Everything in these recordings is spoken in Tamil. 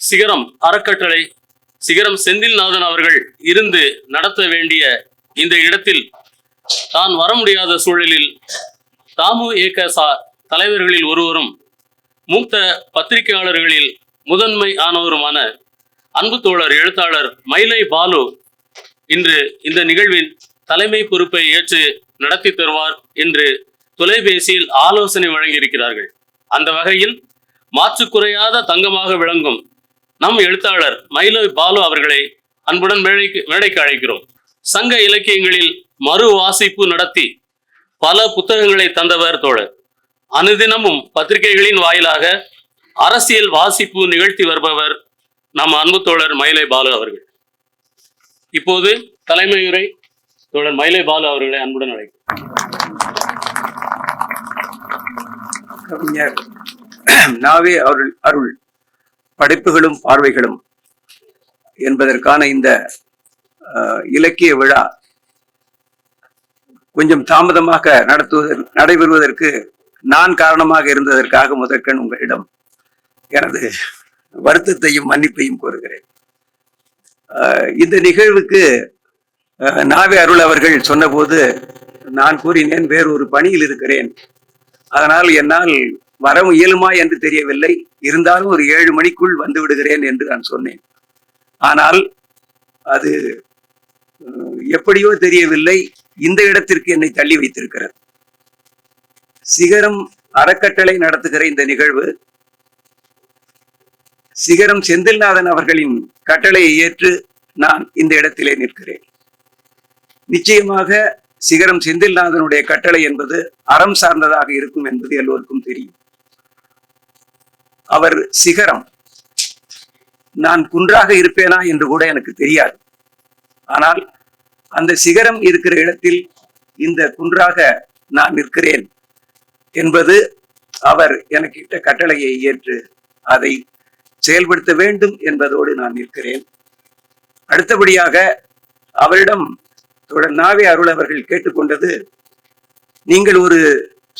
சிகரம் அறக்கட்டளை சிகரம் செந்தில்நாதன் அவர்கள் இருந்து நடத்த வேண்டிய இந்த இடத்தில் தான் வர முடியாத சூழலில் தாமு ஏகசா தலைவர்களில் ஒருவரும் மூத்த பத்திரிகையாளர்களில் முதன்மை ஆனவருமான அன்பு தோழர் எழுத்தாளர் மயிலை பாலு இன்று இந்த நிகழ்வின் தலைமை பொறுப்பை ஏற்று நடத்தி தருவார் என்று தொலைபேசியில் ஆலோசனை வழங்கியிருக்கிறார்கள். அந்த வகையில் மாற்று குறையாத தங்கமாக விளங்கும் நம் எழுத்தாளர் மயிலை பாலு அவர்களை அன்புடன் மேடைக்கு மேடைக்கு அழைக்கிறோம். சங்க இலக்கியங்களில் மறு வாசிப்பு நடத்தி பல புத்தகங்களை தந்தவர் தோழர். அனுதினமும் பத்திரிகைகளின் வாயிலாக அரசியல் வாசிப்பு நிகழ்த்தி வருபவர் நம் அன்பு தோழர் மயிலை பாலு அவர்கள். இப்போது தலைமையுரை தோழர் மயிலை பாலு அவர்களை அன்புடன் அழைக்கிறோம். கவிஞர் நாவே அருள் அருள். படைப்புகளும் பார்வைகளும் என்பதற்கான இந்த இலக்கிய விழா கொஞ்சம் தாமதமாக நடத்துவதற்கு நடைபெறுவதற்கு நான் காரணமாக இருந்ததற்காக முதற்கண் உங்களிடம் எனது வருத்தத்தையும் மன்னிப்பையும் கோருகிறேன். இந்த நிகழ்வுக்கு அஹ், நாவே அருள் அவர்கள் சொன்னபோது நான் கூறினேன் வேறொரு பணியில் இருக்கிறேன். அதனால் என்னால் வர இயலுமா என்று தெரியவில்லை. இருந்தாலும் ஒரு ஏழு மணிக்குள் வந்து விடுகிறேன் என்று நான் சொன்னேன். ஆனால் அது எப்படியோ தெரியவில்லை. இந்த இடத்திற்கு என்னை தள்ளி வைத்திருக்கிறது. சிகரம் அறக்கட்டளை நடத்துகிற இந்த நிகழ்வு சிகரம் செந்தில்நாதன் அவர்களின் கட்டளையை ஏற்று நான் இந்த இடத்திலே நிற்கிறேன். நிச்சயமாக சிகரம் செந்தில்நாதனுடைய கட்டளை என்பது அறம் சார்ந்ததாக இருக்கும் என்பது எல்லோருக்கும் தெரியும். அவர் சிகரம். நான் குன்றாக இருப்பேனா என்று கூட எனக்கு தெரியாது. ஆனால் அந்த சிகரம் இருக்கிற இடத்தில் இந்த குன்றாக நான் நிற்கிறேன் என்பது அவர் எனக்கு இட்ட கட்டளையை ஏற்று அதை செயல்படுத்த வேண்டும் என்பதோடு நான் நிற்கிறேன். அடுத்தபடியாக அவரிடம் தொடர் நாவே அருள் அவர்கள் கேட்டுக்கொண்டது நீங்கள் ஒரு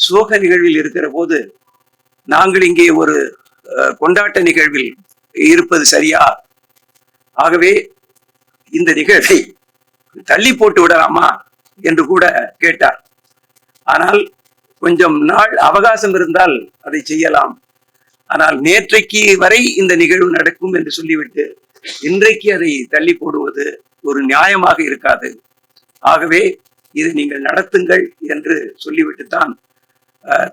சோக நிகழ்வில் இருக்கிற போது நாங்கள் இங்கே ஒரு கொண்டாட்ட நிகழ்வில் இருப்பது சரியா? ஆகவே இந்த நிகழ்வை தள்ளி போட்டு விடலாமா என்று கூட கேட்டார். ஆனால் கொஞ்சம் நாள் அவகாசம் இருந்தால் அதை செய்யலாம். ஆனால் நேற்றைக்கு வரை இந்த நிகழ்வு நடக்கும் என்று சொல்லிவிட்டு இன்றைக்கு அதை தள்ளி போடுவது ஒரு நியாயமாக இருக்காது. ஆகவே இது நீங்கள் நடத்துங்கள் என்று சொல்லிவிட்டு தான்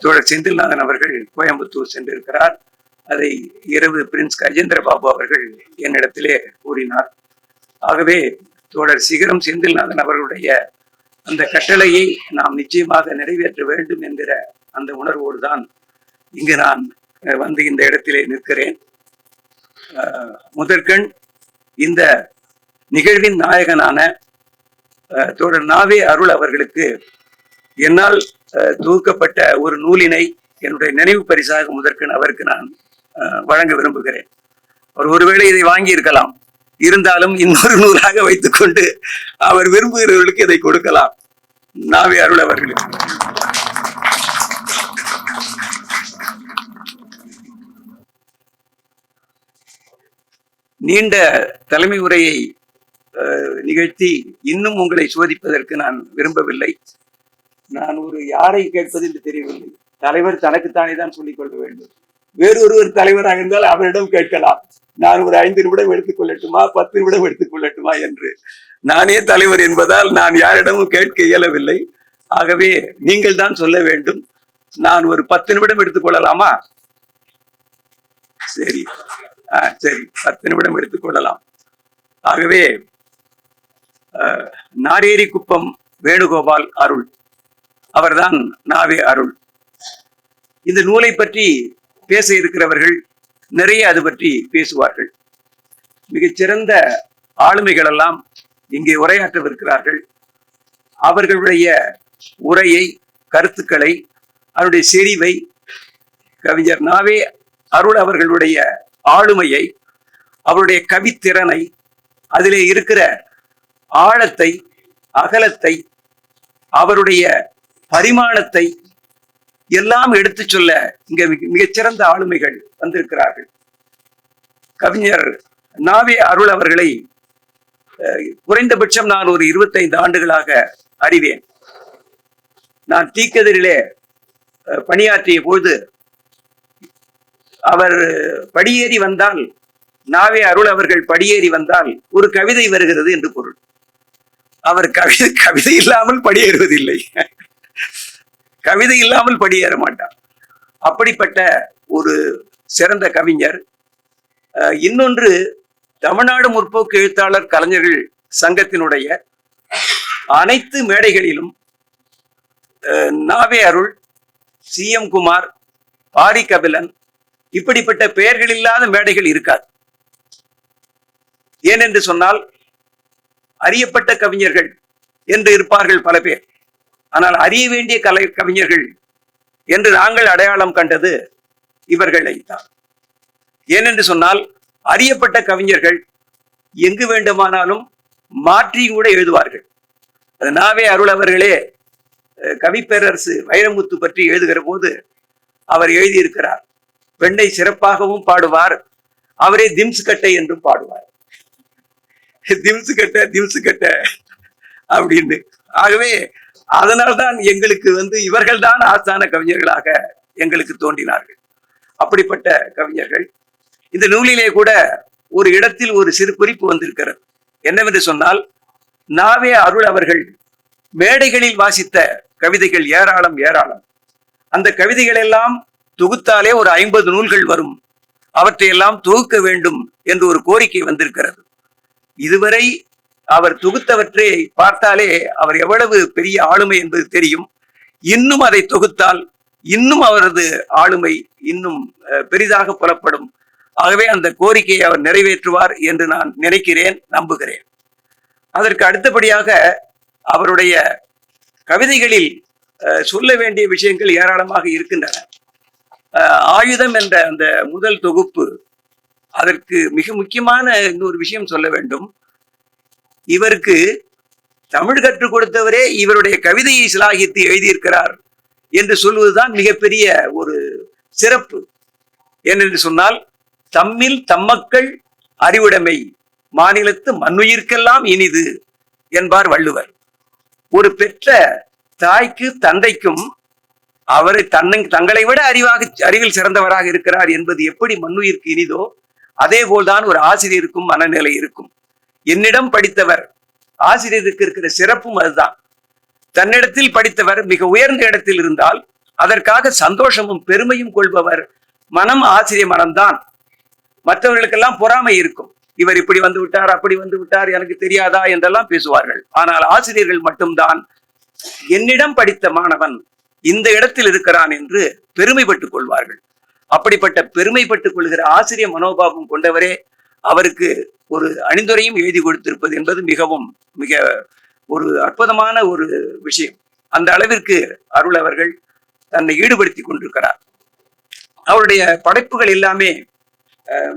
தோழர் செந்தில்நாதன் அவர்கள் கோயம்புத்தூர் சென்றிருக்கிறார். அதை இரவு பிரின்ஸ் கஜேந்திர பாபு அவர்கள் என்னிடத்திலே கூறினார். ஆகவே தோழர் சிகரம் செந்தில்நாதன் அவர்களுடைய அந்த கட்டளையை நாம் நிச்சயமாக நிறைவேற்ற வேண்டும் என்கிற அந்த உணர்வோடு தான் இங்கு நான் வந்து இந்த இடத்திலே நிற்கிறேன். முதற்கண் இந்த நிகழ்வின் நாயகனான அஹ், தோழர் நாவே அருள் அவர்களுக்கு என்னால் அஹ், தொகுக்கப்பட்ட ஒரு நூலினை என்னுடைய நினைவு பரிசாக முதற்கண் அவருக்கு நான் வழங்க விரும்புகிறேன். அவர் ஒருவேளை இதை வாங்கி இருக்கலாம் இருந்தாலும் இன்னொரு நூலாக வைத்துக்கொண்டு அவர் விரும்புகிறவர்களுக்கு இதை கொடுக்கலாம். நாவே அருள் அவர்களுக்கு நீண்ட தலைமை உரையை அஹ், நிகழ்த்தி இன்னும் உங்களை சோதிப்பதற்கு நான் விரும்பவில்லை. நான் ஒரு யாரை கேட்பது என்று தெரியவில்லை. தலைவர் தனக்குத்தானே தான் சொல்லிக் கொள்ள வேண்டும். வேறொருவர் தலைவராக இருந்தால் அவரிடம் கேட்கலாம். நான் ஒரு ஐந்து நிமிடம் எடுத்துக் கொள்ளட்டுமா? பத்து நிமிடம் எடுத்துக் கொள்ளட்டுமா என்று. நானே தலைவர் என்பதால் நான் யாரிடமும் கேட்க இயலவில்லை. ஆகவே நீங்கள் தான் சொல்ல வேண்டும். நான் ஒரு பத்து நிமிடம் எடுத்துக் கொள்ளலாமா? சரி. ஆஹ் சரி. பத்து நிமிடம் எடுத்துக் கொள்ளலாம். ஆகவே அஹ், நாரேரி குப்பம் வேணுகோபால் அருள். அவர்தான் நாவே அருள். இந்த நூலை பற்றி பேச இருக்கிறவர்கள் நிறைய அது பற்றி பேசுவார்கள். மிகச்சிறந்த ஆளுமைகள் எல்லாம் இங்கே உரையாற்றவிருக்கிறார்கள். அவர்களுடைய உரையை கருத்துக்களை அவருடைய செறிவை கவிஞர் நாவே அருள் அவர்களுடைய ஆளுமையை அவருடைய கவித்திறனை அதிலே இருக்கிற ஆழத்தை அகலத்தை அவருடைய பரிமாணத்தை எல்லாம் எடுத்துச் சொல்ல இங்க மிக- மிகச்சிறந்த ஆளுமைகள் வந்திருக்கிறார்கள். கவிஞர் நாவே அருள் அவர்களை அஹ், குறைந்தபட்சம் நான் ஒரு இருபத்தைந்து ஆண்டுகளாக அறிவேன். நான் தீக்கதிரிலே பணியாற்றிய பொழுது அவர் படியேறி வந்தால் நாவே அருள் அவர்கள் படியேறி வந்தால் ஒரு கவிதை வருகிறது என்று பொருள். அவர் கவிதை கவிதை இல்லாமல் படியேறுவதில்லை. கவிதை இல்லாமல் படியேற மாட்டார் அப்படிப்பட்ட ஒரு சிறந்த கவிஞர். அஹ், இன்னொன்று தமிழ்நாடு முற்போக்கு எழுத்தாளர் கலைஞர்கள் சங்கத்தினுடைய அனைத்து மேடைகளிலும் அஹ், நாவே அருள் சி எம் குமார் பாரி கபிலன் இப்படிப்பட்ட பெயர்கள் இல்லாத மேடைகள் இருக்காது. ஏனென்று சொன்னால் அறியப்பட்ட கவிஞர்கள் என்று இருப்பார்கள் பல பேர். ஆனால் அறிய வேண்டிய கலை கவிஞர்கள் என்று நாங்கள் அடையாளம் கண்டது இவர்களை தான் ஏனென்று சொன்னால் அறியப்பட்ட கவிஞர்கள் எங்கு வேண்டுமானாலும் மாற்றி கூட எழுதுவார்கள். அது நாவே அருள் அவர்களே அஹ், கவிப்பேரரசு வைரமுத்து பற்றி எழுதுகிற போது அவர் எழுதியிருக்கிறார் பெண்ணை சிறப்பாகவும் பாடுவார் அவரே திம்ஸ் கட்டை என்றும் பாடுவார். திம்ஸ் கட்ட திம்ஸ் கட்ட அப்படின்னு. ஆகவே அதனால்தான் எங்களுக்கு வந்து இவர்கள்தான் ஆஸ்தான கவிஞர்களாக எங்களுக்கு தோன்றினார்கள். அப்படிப்பட்ட கவிஞர்கள். இந்த நூலிலே கூட ஒரு இடத்தில் ஒரு சிறு குறிப்பு வந்திருக்கிறது. என்னவென்று சொன்னால் நாவே அருள் அவர்கள் மேடைகளில் வாசித்த கவிதைகள் ஏராளம் ஏராளம். அந்த கவிதைகள் எல்லாம் தொகுத்தாலே ஒரு ஐம்பது நூல்கள் வரும். அவற்றையெல்லாம் தொகுக்க வேண்டும் என்று ஒரு கோரிக்கை வந்திருக்கிறது. இதுவரை அவர் தொகுத்தவற்றை பார்த்தாலே அவர் எவ்வளவு பெரிய ஆளுமை என்பது தெரியும். இன்னும் அதை தொகுத்தால் இன்னும் அவரது ஆளுமை இன்னும் பெரிதாக புலப்படும். ஆகவே அந்த கோரிக்கையை அவர் நிறைவேற்றுவார் என்று நான் நினைக்கிறேன் நம்புகிறேன். அதற்கு அடுத்தபடியாக அவருடைய கவிதைகளில் அஹ், சொல்ல வேண்டிய விஷயங்கள் ஏராளமாக இருக்கின்றன. அஹ், ஆயுதம் என்ற அந்த முதல் தொகுப்பு அதற்கு மிக முக்கியமான இன்னொரு விஷயம் சொல்ல வேண்டும். இவருக்கு தமிழ் கற்றுக் கொடுத்தவரே இவருடைய கவிதையை சிலாகித்து எழுதியிருக்கிறார் என்று சொல்வதுதான் மிகப்பெரிய ஒரு சிறப்பு. ஏனென்று சொன்னால் தம்மில் தம்மக்கள் அறிவுடைமை மாநிலத்து மண்ணுயிர்க்கெல்லாம் இனிது என்பார் வள்ளுவர். ஒரு பெற்ற தாய்க்கு தந்தைக்கும் அவரை தன்னை தங்களை விட அறிவாக அறிவில் சிறந்தவராக இருக்கிறார் என்பது எப்படி மண்ணுயிருக்கு இனிதோ அதே போல்தான் ஒரு ஆசிரியருக்கும் மனநிலை இருக்கும். என்னிடம் படித்தவர். ஆசிரியருக்கு இருக்கிற சிறப்பும் அதுதான். தன்னிடத்தில் படித்தவர் மிக உயர்ந்த இடத்தில் இருந்தால் அதற்காக சந்தோஷமும் பெருமையும் கொள்பவர் மனம் ஆசிரிய மனம்தான். மற்றவர்களுக்கெல்லாம் பொறாமை இருக்கும். இவர் இப்படி வந்து விட்டார் அப்படி வந்து விட்டார் எனக்கு தெரியாதா என்றெல்லாம் பேசுவார்கள். ஆனால் ஆசிரியர்கள் மட்டும்தான் என்னிடம் படித்த மாணவன் இந்த இடத்தில் இருக்கிறான் என்று பெருமைப்பட்டுக் கொள்வார்கள். அப்படிப்பட்ட பெருமைப்பட்டுக் கொள்கிற ஆசிரிய மனோபாவம் கொண்டவரே அவருக்கு ஒரு அணிந்துரையும் எழுதி கொடுத்திருப்பது என்பது மிகவும் மிக ஒரு அற்புதமான ஒரு விஷயம். அந்த அளவிற்கு அருள் அவர்கள் தன்னை ஈடுபடுத்தி கொண்டிருக்கிறார். அவருடைய படைப்புகள் எல்லாமே அஹ்,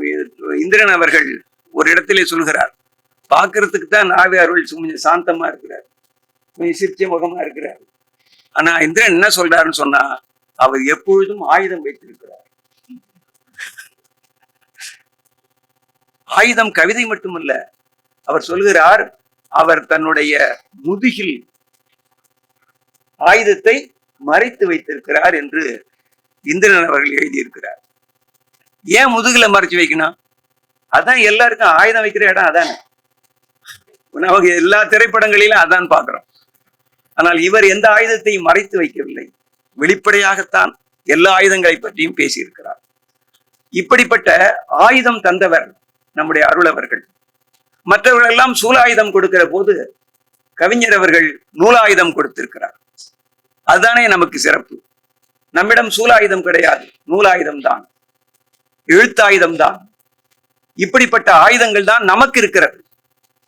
இந்திரன் அவர்கள் ஒரு இடத்திலே சொல்கிறார். பார்க்கறதுக்கு தான் நாவே அருள் கொஞ்சம் சாந்தமா இருக்கிறார். கொஞ்சம் சிரிச்ச முகமா இருக்கிறார். ஆனா இந்திரன் என்ன சொல்றாருன்னு சொன்னா அவர் எப்பொழுதும் ஆயுதம் வைத்திருக்கிறார். ஆயுதம் கவிதை மட்டுமல்ல அவர் சொல்கிறார் அவர் தன்னுடைய முதுகில் ஆயுதத்தை மறைத்து வைத்திருக்கிறார் என்று இந்திரன் அவர்கள் எழுதியிருக்கிறார். ஏன் முதுகுல மறைச்சு வைக்கணும்? அதான் எல்லாருக்கும் ஆயுதம் வைக்கிற இடம் அதானே? நமக்கு எல்லா திரைப்படங்களிலும் அதான் பார்க்கிறோம். ஆனால் இவர் எந்த ஆயுதத்தையும் மறைத்து வைக்கவில்லை. வெளிப்படையாகத்தான் எல்லா ஆயுதங்களை பற்றியும் பேசியிருக்கிறார். இப்படிப்பட்ட ஆயுதம் தந்தவர் நம்முடைய அருளவர்கள். மற்றவர்களெல்லாம் மற்றவர்கள் எல்லாம் சூலாயுதம் கொடுக்கிற போது கவிஞர் அவர்கள் நூலாயுதம் கொடுத்திருக்கிறார். அதுதானே நமக்கு சிறப்பு. நம்மிடம் சூலாயுதம் கிடையாது. நூலாயுதம் தான். எழுத்தாயுதம் தான். இப்படிப்பட்ட ஆயுதங்கள் தான் நமக்கு இருக்கிறது.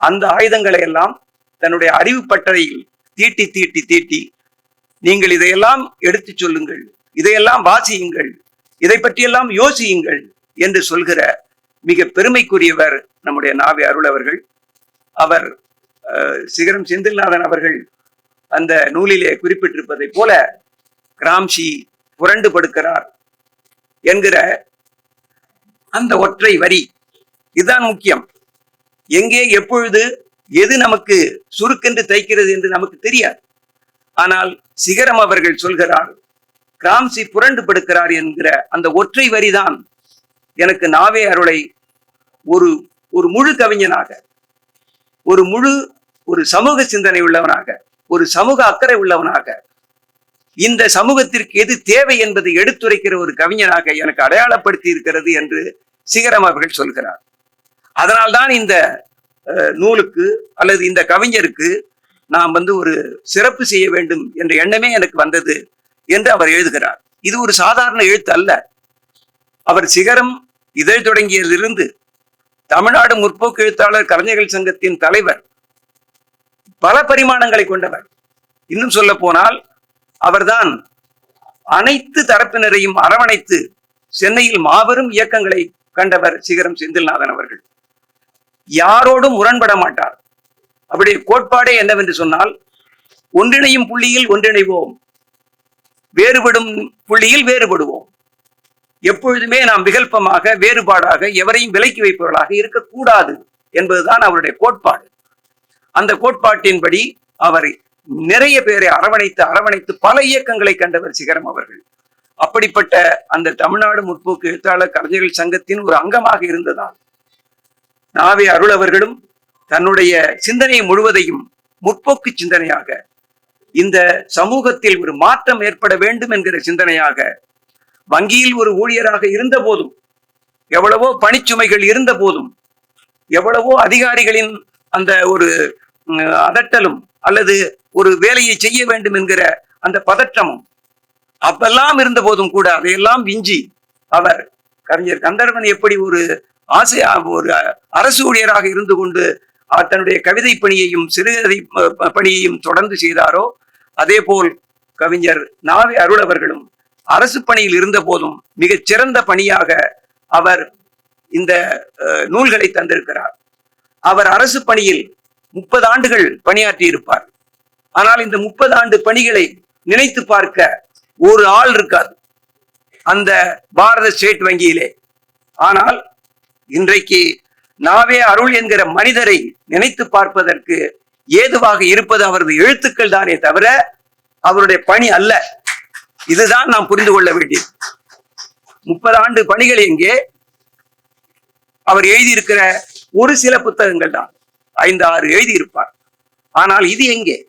அந்த ஆயுதங்களை எல்லாம் தன்னுடைய அறிவு பட்டறையில் தீட்டி தீட்டி தீட்டி நீங்கள் இதையெல்லாம் எடுத்துச் சொல்லுங்கள் இதையெல்லாம் வாசியுங்கள் இதை பற்றியெல்லாம் யோசியுங்கள் என்று சொல்கிற மிக பெருமைக்குரியவர் நம்முடைய நாவி அருள் அவர்கள். அவர் சிகரம் செந்தில்நாதன் அவர்கள் அந்த நூலிலே குறிப்பிட்டிருப்பதை போல கிராம்ஷி புரண்டு படுக்கிறார் என்கிற அந்த ஒற்றை வரி. இதுதான் முக்கியம். எங்கே எப்பொழுது எது நமக்கு சுருக்கென்று தைக்கிறது என்று நமக்கு தெரியாது. ஆனால் சிகரம் அவர்கள் சொல்கிறார் கிராம்சி புரண்டு படுக்கிறார் என்கிற அந்த ஒற்றை வரிதான் எனக்கு நாவே அருளை ஒரு ஒரு முழு கவிஞனாக ஒரு முழு ஒரு சமூக சிந்தனை உள்ளவனாக ஒரு சமூக அக்கறை உள்ளவனாக இந்த சமூகத்திற்கு எது தேவை என்பதை எடுத்துரைக்கிற ஒரு கவிஞனாக எனக்கு அடையாளப்படுத்தி இருக்கிறது என்று சிகரம் அவர்கள் சொல்கிறார். அதனால்தான் இந்த நூலுக்கு அல்லது இந்த கவிஞருக்கு நாம் வந்து ஒரு சிறப்பு செய்ய வேண்டும் என்ற எண்ணமே எனக்கு வந்தது என்று அவர் எழுதுகிறார். இது ஒரு சாதாரண எழுத்து அல்ல. அவர் சிகரம் இதழ் தொடங்கியதிலிருந்து தமிழ்நாடு முற்போக்கு எழுத்தாளர் கலைஞர்கள் சங்கத்தின் தலைவர் பல பரிமாணங்களை கொண்டவர். இன்னும் சொல்ல போனால் அவர்தான் அனைத்து தரப்பினரையும் அரவணைத்து சென்னையில் மாபெரும் இயக்கங்களை கண்டவர் சிகரம் செந்தில்நாதன் அவர்கள். யாரோடும் முரண்பட மாட்டார். அப்படி கோட்பாடே என்னவென்று சொன்னால் ஒன்றிணையும் புள்ளியில் ஒன்றிணைவோம் வேறுபடும் புள்ளியில் வேறுபடுவோம். எப்பொழுதுமே நாம் விகல்பமாக வேறுபாடாக எவரையும் விலக்கி வைப்பவர்களாக இருக்கக்கூடாது என்பதுதான் அவருடைய கோட்பாடு. அந்த கோட்பாட்டின்படி அவர் நிறைய பேரை அரவணைத்து அரவணைத்து பல இயக்கங்களை கண்டவர் சிகரம் அவர்கள். அப்படிப்பட்ட அந்த தமிழ்நாடு முற்போக்கு எழுத்தாளர் கலைஞர்கள் சங்கத்தின் ஒரு அங்கமாக இருந்ததால் நாவே அருள் அவர்களும் தன்னுடைய சிந்தனை முழுவதையும் முற்போக்கு சிந்தனையாக இந்த சமூகத்தில் ஒரு மாற்றம் ஏற்பட வேண்டும் என்கிற சிந்தனையாக வங்கியில் ஒரு ஊழியராக இருந்த போதும் எவ்வளவோ பணிச்சுமைகள் இருந்த போதும் எவ்வளவோ அதிகாரிகளின் அந்த ஒரு அதட்டலும் அல்லது ஒரு வேலையை செய்ய வேண்டும் என்கிற அந்த பதற்றமும் அப்பெல்லாம் இருந்த போதும் கூட அதையெல்லாம் விஞ்சி அவர் கவிஞர் கந்தர்வன் எப்படி ஒரு ஆசை ஒரு அரசு ஊழியராக இருந்து கொண்டு தன்னுடைய கவிதை பணியையும் சிறுகதை பணியையும் தொடர்ந்து செய்தாரோ அதே போல் கவிஞர் நாவே அருள் அவர்களும் அரசு பணியில் இருந்த போதும் மிகச் சிறந்த பணியாக அவர் இந்த நூல்களை தந்திருக்கிறார். அவர் அரசு பணியில் முப்பது ஆண்டுகள் பணியாற்றி இருப்பார் ஆனால் இந்த முப்பது ஆண்டு பணிகளை நினைத்து பார்க்க ஒரு ஆள் இருக்காது. அந்த பாரத ஸ்டேட் வங்கியிலே. ஆனால் இன்றைக்கு நாவே அருள் என்கிற மனிதரை நினைத்து பார்ப்பதற்கு ஏதுவாக இருப்பது அவரது எழுத்துக்கள் தானே தவிர அவருடைய பணி அல்ல. இதுதான் நாம் புரிந்து கொள்ள வேண்டியது. முப்பது ஆண்டு பணிகள் எங்கே? அவர் எழுதியிருக்கிற ஒரு சில புத்தகங்கள் தான். ஐந்து ஆறு எழுதியிருப்பார். ஆனால் இது எங்கே?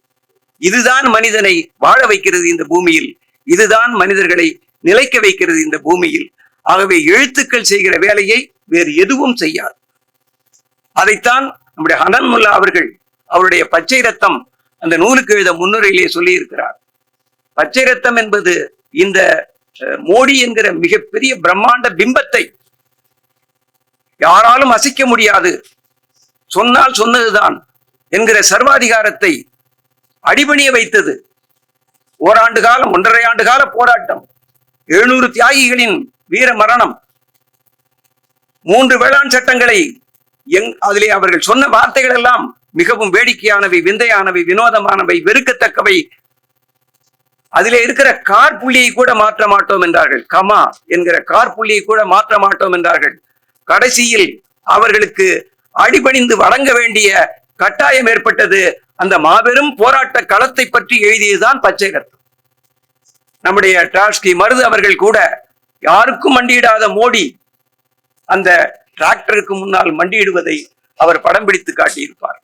இதுதான் மனிதனை வாழ வைக்கிறது இந்த பூமியில். இதுதான் மனிதர்களை நிலைக்க வைக்கிறது இந்த பூமியில். ஆகவே எழுத்துக்கள் செய்கிற வேலையை வேறு எதுவும் செய்யாது. அதைத்தான் நம்முடைய ஹனன்முல்லா அவர்கள் அவருடைய பச்சை ரத்தம் அந்த நூலுக்கு எழுத முன்னுரையிலே சொல்லி இருக்கிறார் பச்சை ரத்தம் என்பது இந்த மோடி என்கிற மிகப்பெரிய பிரம்மாண்ட பிம்பத்தை யாராலும் அசைக்க முடியாது. சொன்னால் சொன்னதுதான் என்கிற சர்வாதிகாரத்தை அடிபணிய வைத்தது. ஓராண்டு காலம் ஒன்றரை ஆண்டு கால போராட்டம் எழுநூறு தியாகிகளின் வீர மரணம் மூன்று வேளாண் சட்டங்களை எங் அதிலே அவர்கள் சொன்ன வார்த்தைகள் எல்லாம் மிகவும் வேடிக்கையானவை விந்தையானவை வினோதமானவை வெறுக்கத்தக்கவை அதிலே இருக்கிற கார் புள்ளியை கூட மாற்ற மாட்டோம் என்றார்கள். கமா என்கிற கார் புள்ளியை கூட மாற்ற மாட்டோம் என்றார்கள். கடைசியில் அவர்களுக்கு அடிபணிந்து வழங்க வேண்டிய கட்டாயம் ஏற்பட்டது. அந்த மாபெரும் போராட்ட களத்தை பற்றி எழுதியதுதான் பச்சை ரத்தம் நம்முடைய டாஸ்கி மருது அவர்கள் கூட யாருக்கும் மண்டியிடாத மோடி அந்த டிராக்டருக்கு முன்னால் மண்டியிடுவதை அவர் படம் பிடித்து காட்டியிருப்பார்.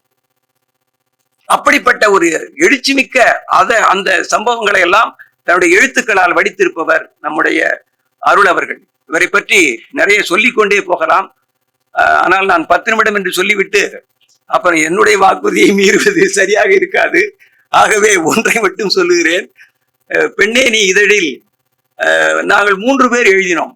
அப்படிப்பட்ட ஒரு எழுச்சிமிக்க அத அந்த சம்பவங்களை எல்லாம் தன்னுடைய எழுத்துக்களால் வடித்திருப்பவர் நம்முடைய அருள் அவர்கள். இவரை பற்றி நிறைய சொல்லிக்கொண்டே போகலாம். ஆஹ் ஆனால் நான் பத்து நிமிடம் என்று சொல்லிவிட்டு அப்புறம் என்னுடைய வாக்குறுதியை மீறுவது சரியாக இருக்காது. ஆகவே ஒன்றை மட்டும் சொல்லுகிறேன். அஹ் பெண்ணே நீ இதழில் அஹ் நாங்கள் மூன்று பேர் எழுதினோம்.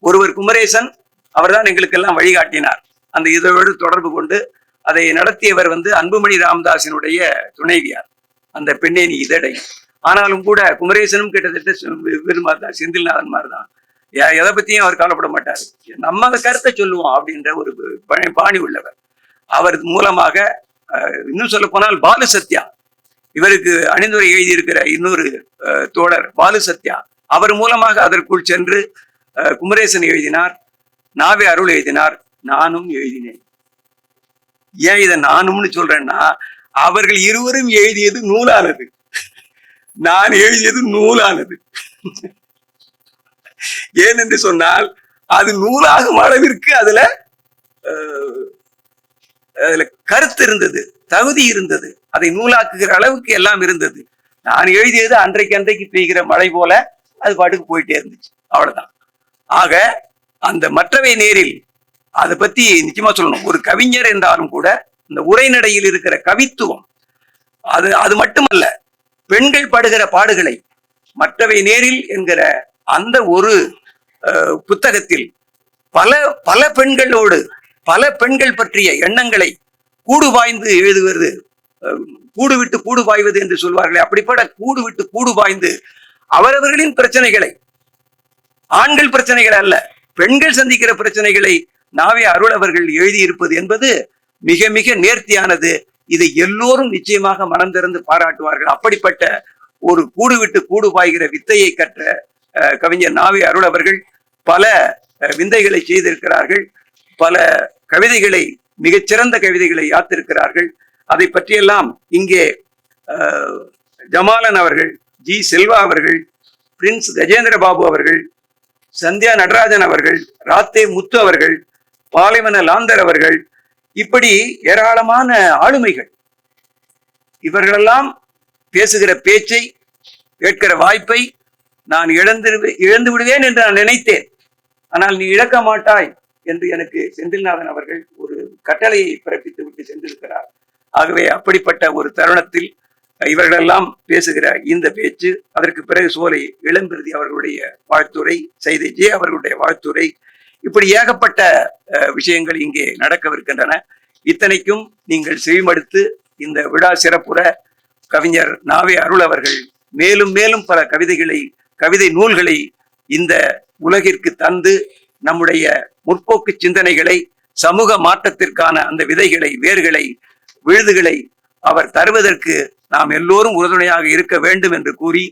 ஒருவர் குமரேசன் அவர்தான் எங்களுக்கெல்லாம் வழிகாட்டினார். அந்த இதழோடு தொடர்பு கொண்டு அதை நடத்தியவர் வந்து அன்புமணி ராமதாசினுடைய துணைவியார். அந்த பெண்ணே நீ இதழை. ஆனாலும் கூட குமரேசனும் கிட்டத்தட்ட தான். செந்தில்நாதன் மாதிரி தான் எதை பத்தியும் அவர் கவலைப்பட மாட்டார். நம்ம அந்த கருத்தை சொல்லுவோம் அப்படின்ற ஒரு பாணி உள்ளவர். அவர் மூலமாக அஹ், இன்னும் சொல்ல போனால் பாலு சத்யா இவருக்கு அணிந்துரை எழுதியிருக்கிற இன்னொரு அஹ், தோழர் பாலு சத்யா அவர் மூலமாக அதற்குள் சென்று அஹ், குமரேசன் எழுதினார். நாவே அருள் எழுதினார். நானும் எழுதினேன். ஏன் இதை நானும்னு சொல்றேன்னா அவர்கள் இருவரும் எழுதியது நூலானது. நான் எழுதியது நூலானது. ஏனென்று சொன்னால் அது நூலாகும் அளவிற்கு அதுல அதுல கருத்து இருந்தது தகுதி இருந்தது. அதை நூலாக்குகிற அளவுக்கு எல்லாம் இருந்தது. நான் எழுதியது அன்றைக்கு அன்றைக்கு பெய்கிற மழை போல அது பாட்டுக்கு போயிட்டே இருந்துச்சு. அவ்வளவுதான். ஆக அந்த மற்றவை நேரில் அதை பத்தி நிச்சயமா சொல்லணும். ஒரு கவிஞர் என்றாலும் கூட இந்த உரைநடையில் இருக்கிற கவித்துவம் அது அது மட்டுமல்ல பெண்கள் பாடுகிற பாடுகளை மற்றவை நேரில் என்கிற அந்த ஒரு அஹ், புத்தகத்தில் பல பல பெண்களோடு பல பெண்கள் பற்றிய எண்ணங்களை கூடு பாய்ந்து எழுதுவது கூடு விட்டு கூடு பாய்வது என்று சொல்வார்களே அப்படிப்பட்ட கூடு விட்டு கூடு பாய்ந்து அவரவர்களின் பிரச்சனைகளை ஆண்கள் பிரச்சனைகள் அல்ல பெண்கள் சந்திக்கிற பிரச்சனைகளை நாவே அருள் அவர்கள் எழுதியிருப்பது என்பது மிக மிக நேர்த்தியானது. இதை எல்லோரும் நிச்சயமாக மனம் திறந்து பாராட்டுவார்கள். அப்படிப்பட்ட ஒரு கூடு விட்டு கூடு பாய்கிற வித்தையை கற்ற அஹ், கவிஞர் நாவே அருள் அவர்கள் பல விந்தைகளை செய்திருக்கிறார்கள். பல கவிதைகளை மிகச்சிறந்த கவிதைகளை யாத்திருக்கிறார்கள். அதை பற்றியெல்லாம் இங்கே ஜமாலன் அவர்கள் ஜி செல்வா அவர்கள் பிரின்ஸ் கஜேந்திர பாபு அவர்கள் சந்தியா நடராஜன் அவர்கள் ராத்தே முத்து அவர்கள் பாலைவன லாந்தர் அவர்கள் இப்படி ஏராளமான ஆளுமைகள். இவர்களெல்லாம் பேசுகிற பேச்சை கேட்கிற வாய்ப்பை நான் இழந்து இழந்து விடுவேன் என்று நான் நினைத்தேன். ஆனால் நீ இழக்க மாட்டாய் என்று எனக்கு செந்தில்நாதன் அவர்கள் ஒரு கட்டளையை பிறப்பித்து விட்டு சென்றிருக்கிறார். ஆகவே அப்படிப்பட்ட ஒரு தருணத்தில் இவர்களெல்லாம் பேசுகிற இந்த பேச்சு அதற்கு பிறகு சோலை இளம்பிருதி அவர்களுடைய வாழ்த்துரை செய்தி ஜே அவர்களுடைய வாழ்த்துரை இப்படி ஏகப்பட்ட விஷயங்கள் இங்கே நடக்கவிருக்கின்றன. இத்தனைக்கும் நீங்கள் செவிமடுத்து இந்த விழா சிறப்புற கவிஞர் நாவே அருள் அவர்கள் மேலும் மேலும் பல கவிதைகளை கவிதை நூல்களை இந்த உலகிற்கு தந்து நம்முடைய முற்போக்கு சிந்தனைகளை சமூக மாற்றத்திற்கான அந்த விதைகளை வேர்களை விழுதுகளை அவர் தருவதற்கு நாம் எல்லோரும் உறுதுணையாக இருக்க வேண்டும் என்று கூறி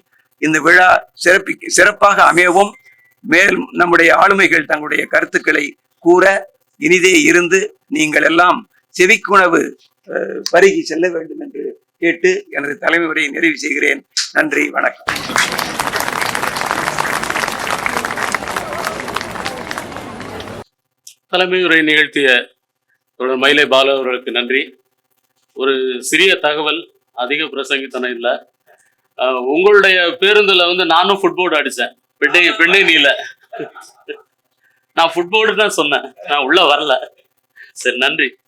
இந்த விழா சிறப்பி சிறப்பாக அமையவும் மேலும் நம்முடைய ஆளுமைகள் தங்களுடைய கருத்துக்களை கூற இனிதே இருந்து நீங்கள் எல்லாம் செவிக்குணவு அஹ், பருகி செல்ல வேண்டும் என்று கேட்டு எனது தலைமை உரையை நிறைவு செய்கிறேன். நன்றி வணக்கம். தலைமை உரை நிகழ்த்திய தொடர் மயிலை பாலு அவர்களுக்கு நன்றி. ஒரு சிறிய தகவல் அதிக பிரசங்கித்தனம் இல்லை. உங்களுடைய பேருந்துல வந்து நானும் ஃபுட்போர்டு அடிச்சேன் பெண்ணை நீ நீல. நான் ஃபுட்போர்டு தான் சொன்னேன். நான் உள்ள வரல. சரி நன்றி.